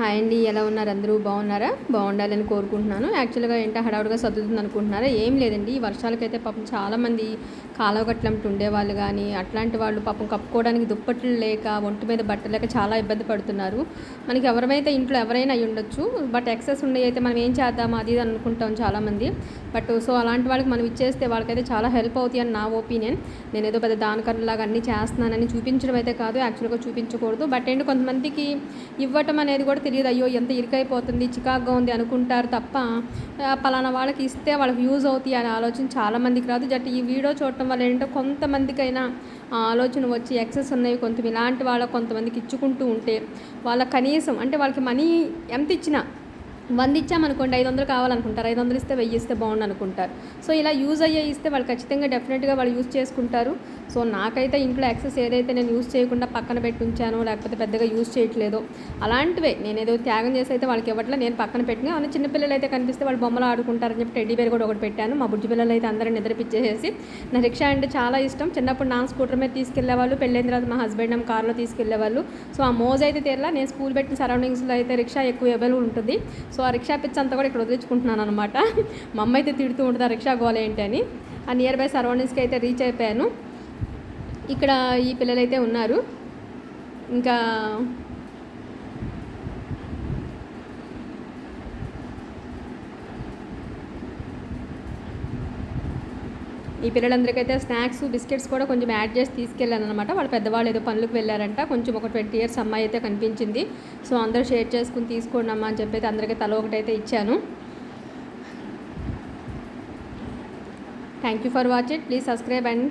Hi అండి ఎలా ఉన్నారు? అందరూ బాగున్నారా? బాగుండాలని కోరుకుంటున్నాను. యాక్చువల్గా ఏంటో హడావుడిగా సర్దుతుంది అనుకుంటున్నారా? ఏం లేదండి ఈ వర్షాలకైతే పాపం చాలామంది కాలవగట్లంటూ ఉండేవాళ్ళు కానీ అట్లాంటి వాళ్ళు పాపం కప్పుకోవడానికి దుప్పట్లు లేక ఒంటి మీద బట్టలు లేక చాలా ఇబ్బంది పడుతున్నారు. మనకి ఎవరైతే ఇంట్లో ఎవరైనా అయి ఉండొచ్చు బట్ ఎక్సెస్ ఉండే అయితే మనం ఏం చేద్దాం అది ఇది అనుకుంటాం చాలామంది. బట్ సో అలాంటి వాళ్ళకి మనం ఇచ్చేస్తే వాళ్ళకైతే చాలా హెల్ప్ అవుతాయి అని నా ఒపీనియన్. నేను ఏదో పెద్ద దానకర్లాగా అన్నీ చేస్తున్నానని చూపించడం అయితే కాదు యాక్చువల్గా చూపించకూడదు. బట్ ఏంటి కొంతమందికి ఇవ్వటం అనేది కూడా తెలియదు అయ్యో ఎంత ఇరుకైపోతుంది చికాగ్గా ఉంది అనుకుంటారు తప్ప పలానా వాళ్ళకి ఇస్తే వాళ్ళకి యూజ్ అవుతాయి అనే ఆలోచన చాలామందికి రాదు. జట్ ఈ వీడియో చూడటం వల్ల ఏంటంటే కొంతమందికైనా ఆ ఆలోచన వచ్చి ఎక్సెస్ ఉన్నవి కొంత ఇలాంటి వాళ్ళ కొంతమందికి ఇచ్చుకుంటూ ఉంటే వాళ్ళ కనీసం అంటే వాళ్ళకి మనీ ఎంత ఇచ్చినా వంద ఇచ్చామనుకోండి ఐదు వందలు కావాలనుకుంటారు ఐదు వందలు ఇస్తే వెయ్యి ఇస్తే బాగుండు అనుకుంటారు సో ఇలా యూజ్ అయ్యే ఇస్తే వాళ్ళు ఖచ్చితంగా డెఫినెట్గా వాళ్ళు యూజ్ చేసుకుంటారు. సో నాకైతే ఇంట్లో యాక్సెస్ ఏదైతే నేను యూజ్ చేయకుండా పక్కన పెట్టి ఉంచానో లేకపోతే పెద్దగా యూజ్ చేయట్లేదో అలాంటివే నేను ఏదో త్యాగం చేసి అయితే వాళ్ళకి ఇవ్వట్లే నేను పక్కన పెట్టిన అన్న చిన్నపిల్లలు అయితే కనిపిస్తే వాళ్ళు బొమ్మలు ఆడుకుంటారని చెప్పి టెడ్డీ బేర్ కూడా ఒకటి పెట్టాను. మా బుజ్జి పిల్లలు అయితే అందరూ నిద్రపిచ్చేసేసి నా రిక్షా అంటే చాలా ఇష్టం. చిన్నప్పుడు నా స్కూటర్ మీద తీసుకెళ్ళేవాళ్ళు పెళ్ళైన తర్వాత మా హస్బెండ్ ఏమో కార్లో తీసుకెళ్ళేవాళ్ళు సో ఆ మోజ్ అయితే తీరలా నేను స్కూల్ పెట్టిన సరౌండింగ్స్లో అయితే రిక్షా ఎక్కువ అవైలబుల్ ఉంటుంది. సో ఆ రిక్షా పిచ్చి అంతా కూడా ఇక్కడ వదిలించుకుంటున్నాను అనమాట మా అమ్మ అయితే తిడుతూ ఉంటుంది ఆ రిక్షా గోల ఏంటి అని. ఆ నియర్ బై సరౌండింగ్స్కి అయితే రీచ్ అయిపోయాను. ఇక్కడ ఈ పిల్లలైతే ఉన్నారు. ఇంకా ఈ పిల్లలందరికైతే స్నాక్స్ బిస్కెట్స్ కూడా కొంచెం యాడ్ చేసి తీసుకెళ్ళాను అనమాట వాళ్ళ పెద్దవాళ్ళు ఏదో పనులకు వెళ్ళారంట. కొంచెం ఒక ట్వంటీ ఇయర్స్ అమ్మాయి అయితే కనిపించింది. సో అందరూ షేర్ చేసుకుని తీసుకోండి అమ్మా అని చెప్పి అయితే అందరికీ తల ఒకటైతే ఇచ్చాను. Thank you for watching please subscribe and